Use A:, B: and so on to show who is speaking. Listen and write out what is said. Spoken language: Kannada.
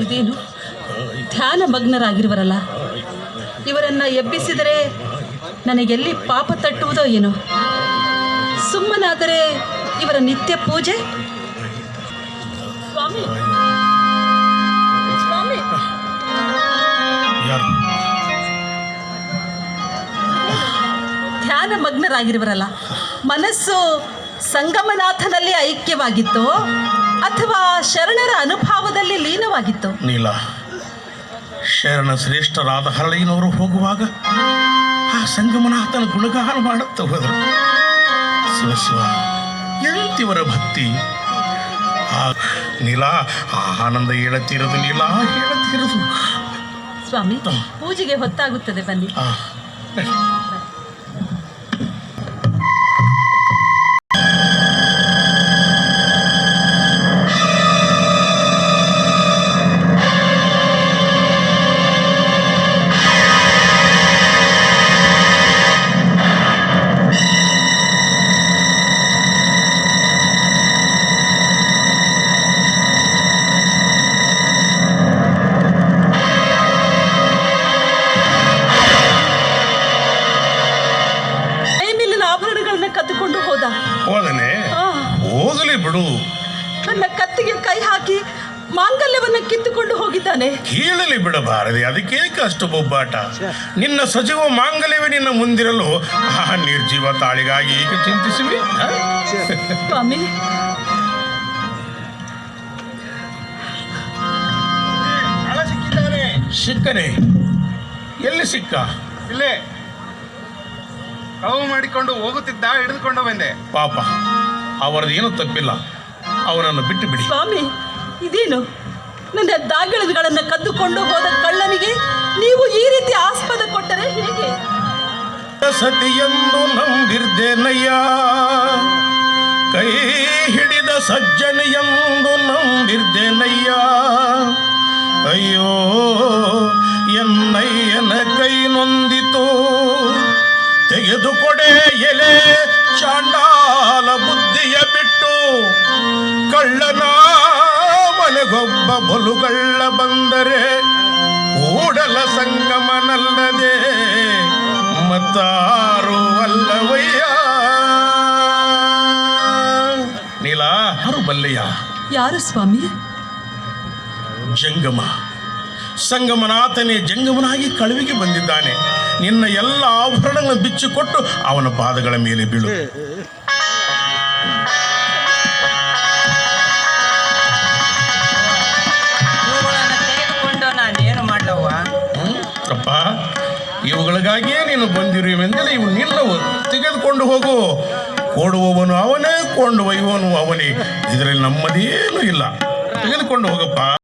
A: ಇದೇನು? ಧ್ಯಾನ ಮಗ್ನರಾಗಿರುವರಲ್ಲ. ಇವರನ್ನ ಎಬ್ಬಿಸಿದರೆ ನನಗೆಲ್ಲಿ ಪಾಪ ತಟ್ಟುವುದೋ ಏನೋ? ಸುಮ್ಮನಾದರೆ ಇವರ ನಿತ್ಯ ಪೂಜೆ? ಸ್ವಾಮಿ. ಸ್ವಾಮಿ. ಧ್ಯಾನ ಮಗ್ನರಾಗಿರುವರಲ್ಲ. ಮನಸ್ಸು ಸಂಗಮನಾಥನಲ್ಲಿ ಐಕ್ಯವಾಗಿತ್ತು ಅಥವಾ ಶರಣರ ಅನುಭವದಲ್ಲಿ ಲೀನವಾಗಿತ್ತು
B: ನೀಲ ಶರಣ ಶ್ರೇಷ್ಠರಾದ ಹರಳಿನವರು ಹೋಗುವಾಗ ಆ ಸಂಗಮನಾಥನ ಗುಣಗಾನ ಮಾಡುತ್ತ ಹೋದರು. ಶಿವ ಎಂತಿವರ ಭಕ್ತಿ. ಆ ನೀಲ ಆ ಆನಂದ ಹೇಳತಿರೋದು ನೀಲ ಹೇಳತಿರೋದು.
A: ಸ್ವಾಮಿ ಪೂಜೆಗೆ ಹೊತ್ತಾಗುತ್ತದೆ ಬನ್ನಿ.
B: ಬಿಡು
A: ನನ್ನ ಕತ್ತಿಗೆ ಕೈ ಹಾಕಿ ಮಾಂಗಲ್ಯವನ್ನ ಕಿತ್ತುಕೊಂಡು ಹೋಗಿದ್ದಾನೆ.
B: ಕೇಳಲಿ ಬಿಡಬಾರದೆ ಅದಕ್ಕೆ ಅಷ್ಟು ಬೊಬ್ಬಾಟ? ನಿನ್ನ ಸಜೀವ ಮಾಂಗಲ್ಯವೇ ನಿನ್ನ ಮುಂದಿರಲು ಆ ನಿರ್ಜೀವ ತಾಳಿಗಾಗಿ ಈಗ ಚಿಂತಿಸುವೆ?
A: ಸ್ವಾಮಿ.
B: ಸಿಕ್ಕನೆ. ಎಲ್ಲಿ ಸಿಕ್ಕ?
C: ಇಲ್ಲೇ. ಕಳವು ಮಾಡಿಕೊಂಡು ಹೋಗುತ್ತಿದ್ದ ಹಿಡಿದುಕೊಂಡು ಬಂದೆ.
B: ಪಾಪ. ಅವರದೇನು ತಪ್ಪಿಲ್ಲ. ಅವನನ್ನು ಬಿಟ್ಟು ಬಿಡಿ.
A: ಸ್ವಾಮಿ ಇದೇನು? ನನ್ನ ದಾಗಿಳಗಳನ್ನು ಕದ್ದುಕೊಂಡು ಹೋದ ಕಳ್ಳನಿಗೆ ನೀವು ಈ ರೀತಿ ಆಸ್ಪದ ಕೊಟ್ಟರೆ ಹೇಗೆ?
B: ಸತಿಯೆಂದು ನಂಬಿರ್ದೇನಯ್ಯ ಕೈ ಹಿಡಿದ ಸಜ್ಜನಿಯೆಂದು ನಂಬಿರ್ದೇನಯ್ಯ ಅಯ್ಯೋ ಎನ್ನಯ್ಯನ ಕೈ ನೊಂದಿತು. ತೆಗೆದುಕೊಡೆ ಎಲೆ ಬಿಟ್ಟು ಕಳ್ಳನ ಮನೆಗೊಬ್ಬ ಬಲುಗಳ್ಳ ಬಂದರೆ ಕೂಡಲ ಸಂಗಮನಲ್ಲದೆ ಮತ್ತಾರು ಅಲ್ಲವಯ್ಯ. ನೀಲ ಯಾರು ಬಲ್ಲಯ್ಯ
A: ಯಾರು ಸ್ವಾಮಿ?
B: ಜಂಗಮ. ಸಂಗಮನಾಥನೇ ಜಂಗಮನಾಗಿ ಕಳುವಿಗೆ ಬಂದಿದ್ದಾನೆ. ನಿನ್ನ ಎಲ್ಲ ಆಭರಣಗಳನ್ನು ಬಿಚ್ಚಿಕೊಟ್ಟು ಅವನ ಪಾದಗಳ ಮೇಲೆ ಬೀಳು. ಇವುಗಳಿಗಾಗಿಯೇ ನೀನು ಬಂದಿರುವೆಂದರೆ ಇವು ನಿನ್ನವು ತೆಗೆದುಕೊಂಡು ಹೋಗು. ಕೊಡುವವನು ಅವನೇ ಕೊಂಡು ಒಯ್ಯುವನು ಅವನೇ. ಇದರಲ್ಲಿ ನಮ್ಮದೇನು ಇಲ್ಲ. ತೆಗೆದುಕೊಂಡು ಹೋಗಪ್ಪ.